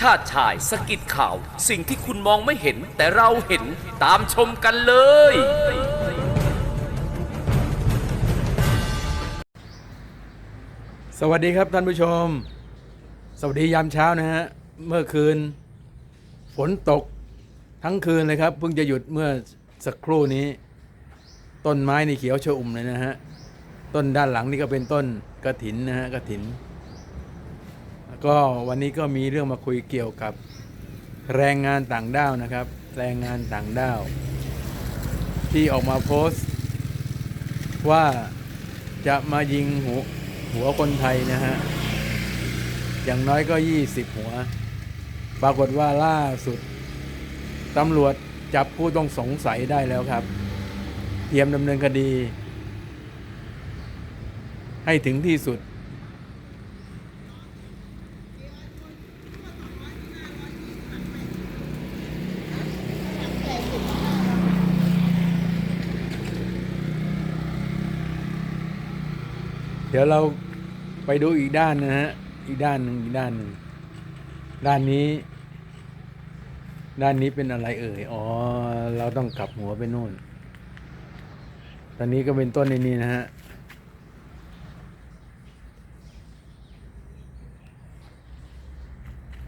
ชาติชายสกิดข่าว สิ่งที่คุณมองไม่เห็น แต่เราเห็นตามชมกันเลย สวัสดีครับท่านผู้ชม สวัสดียามเช้านะฮะ เมื่อคืน ฝนตกทั้งคืนเลยครับ เพิ่งจะหยุดเมื่อสักครู่นี้ ต้นไม้ในเขียวชอุ่มเลยนะฮะ ต้นด้านหลังนี่ก็เป็นต้นกระถินนะฮะกระถิน ก็วันนี้ก็มีเรื่องมาคุยเกี่ยวกับแรงงานต่างด้าวนะครับ แรงงานต่างด้าว ที่ออกมาโพสต์ ว่าจะมายิงหัวหัวคนไทยนะฮะ อย่างน้อยก็ 20 หัว ปรากฏว่าล่าสุดตำรวจจับผู้ต้องสงสัยได้แล้วครับ เตรียมดำเนินคดี ให้ถึงที่สุด เดี๋ยวเราไปดูอีกด้านนะฮะ อีกด้านหนึ่งอีกด้านหนึ่งด้านนี้ ด้านนี้เป็นอะไรเอ่ย อ๋อ เราต้องกลับหัวไปนู่น ตอนนี้ก็เป็นต้นในนี้นะฮะ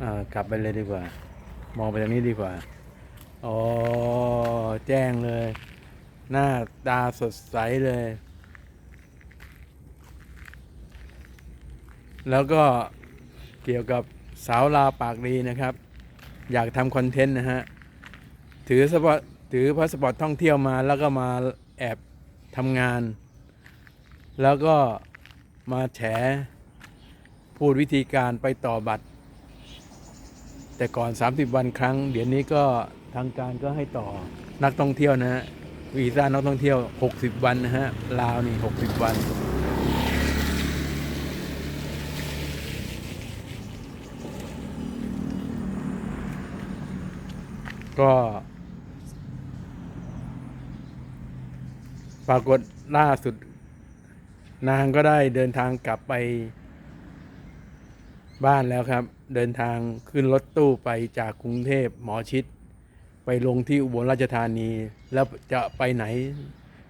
อ่า กลับไปเลยดีกว่า มองไปทางนี้ดีกว่า อ๋อ แจ้งเลย หน้าตาสดใสเลย แล้วก็เกี่ยวกับสาวลาวปากดีนะครับ อยากทำคอนเทนต์นะฮะ ถือสปอร์ตถือพาสปอร์ตท่องเที่ยวมาแล้วก็มาแอบทำงาน แล้วก็มาแฉพูดวิธีการไปต่อบัตร แต่ก่อน 30 วันครั้ง เดี๋ยวนี้ก็ทางการก็ให้ต่อนักท่องเที่ยวนะฮะวีซ่านักท่องเที่ยว 60 วันนะฮะลาวนี่ 60 วัน ก็ปรากฏล่าสุด นางก็ได้เดินทางกลับไป บ้านแล้วครับ เดินทางขึ้นรถตู้ไปจากกรุงเทพหมอชิด ไปลงที่อุบลราชธานี แล้วจะไปไหน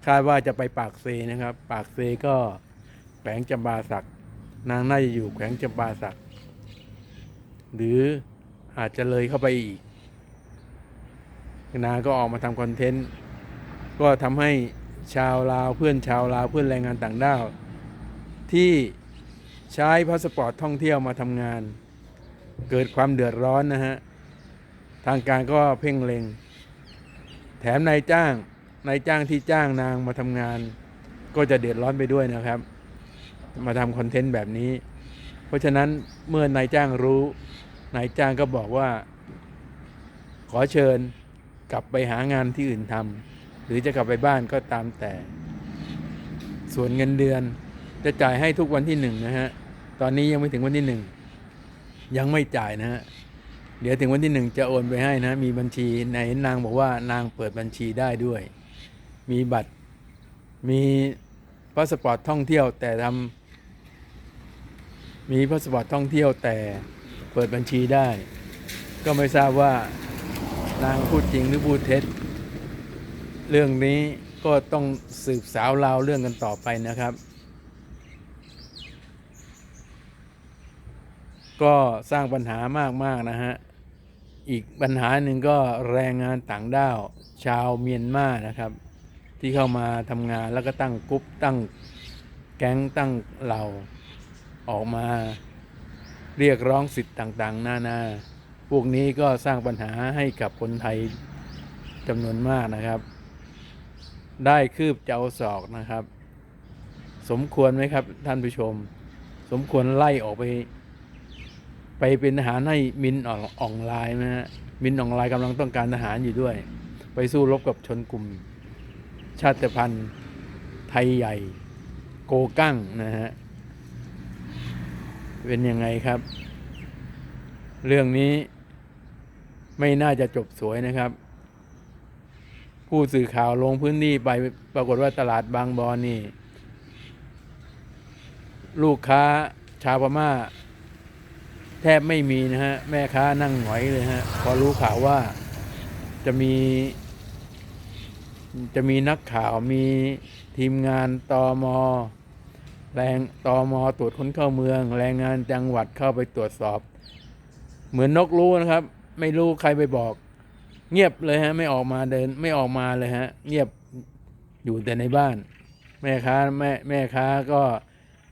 คาดว่าจะไปปากเซนะครับ ปากเซก็แขวงจำปาสัก นางน่าจะอยู่แขวงจำปาสัก หรืออาจจะเลยเข้าไปอีก นาก็ออกมาทำคอนเทนต์ก็ทำให้ชาวลาวเพื่อนชาวลาวเพื่อนแรงงานต่างด้าวที่ใช้พาสปอร์ตท่องเที่ยวมาทำงาน เกิดความเดือดร้อนนะฮะทางการก็เพ่งเล็ง แถมนายจ้างนายจ้างที่จ้างนางมาทำงาน ก็จะเดือดร้อนไปด้วยนะครับ มาทำคอนเทนต์แบบนี้ เพราะฉะนั้นเมื่อนายจ้างรู้นายจ้างก็บอกว่า ขอเชิญ กลับไปหางานที่อื่นทำหรือจะกลับไปบ้านก็ตามแต่ ส่วนเงินเดือนจะจ่ายให้ทุกวันที่หนึ่งนะฮะ ตอนนี้ยังไม่ถึงวันที่หนึ่งยังไม่จ่ายนะฮะ เดี๋ยวถึงวันที่หนึ่งจะโอนไปให้นะ มีบัญชีในนางบอกว่านางเปิดบัญชีได้ด้วย มีบัตร มีพาสปอร์ตท่องเที่ยวแต่ทำมีพาสปอร์ตท่องเที่ยวแต่เปิดบัญชีได้ ก็ไม่ทราบว่า นางพูดจริงหรือพูดเท็จ เรื่องนี้ก็ต้องสืบสาวราวเรื่องกันต่อไปนะครับ ก็สร้างปัญหามากมากนะฮะ อีกปัญหาหนึ่งก็แรงงานต่างด้าวชาวเมียนมานะครับ ที่เข้ามาทำงานแล้วก็ตั้งกรุ๊ปตั้งแก๊งตั้งเหล่าออกมาเรียกร้องสิทธิ์ต่าง ๆ นานา พวกนี้ก็สร้างปัญหาให้กับคนไทยจำนวนมากนะครับ ได้คืบเจ้าศอกนะครับ สมควรไหมครับท่านผู้ชม สมควรไล่ออกไป ไปเป็นทหารให้มินออออนไลน์นะฮะมินออนไลน์กำลังต้องการทหารอยู่ด้วย ไปสู้รบกับชนกลุ่ม ชาติพันธุ์ไทยใหญ่ โกกั้งนะฮะเป็นยังไงครับ เรื่องนี้ ไม่น่าจะจบสวยนะครับ ผู้สื่อข่าวลงพื้นที่ไปปรากฏว่าตลาดบางบอนนี่ ลูกค้าชาวพม่า แทบไม่มีนะฮะ แม่ค้านั่งหงอยเลยฮะ พอรู้ข่าวว่าจะมี จะมีนักข่าวมีทีมงานตอมอแรงตอมอตรวจคนเข้าเมือง แรงงานจังหวัดเข้าไปตรวจสอบ เหมือนนกรู้นะครับ ไม่รู้ใครไปบอก เงียบเลยฮะ ไม่ออกมาเดิน ไม่ออกมาเลยฮะ เงียบอยู่แต่ในบ้าน แม่ค้าแม่แม่ค้าก็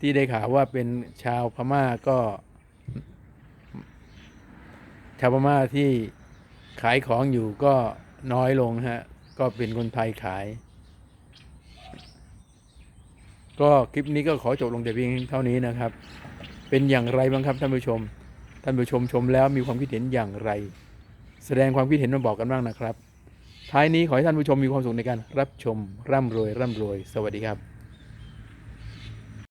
ที่ได้ข่าวว่าเป็นชาวพม่าก็ ชาวพม่าที่ขายของอยู่ก็น้อยลงฮะ ก็เป็นคนไทยขาย ก็คลิปนี้ก็ขอจบลงแต่เพียงเท่านี้นะครับ เป็นอย่างไรบ้างครับท่านผู้ชม ท่านผู้ชมชมแล้วมีความคิดเห็นอย่างไร แสดงความคิดเห็นมาบอกกันบ้างนะครับ ท้ายนี้ขอให้ท่านผู้ชมมีความสุขในการรับชมร่ำรวยร่ำรวย สวัสดีครับ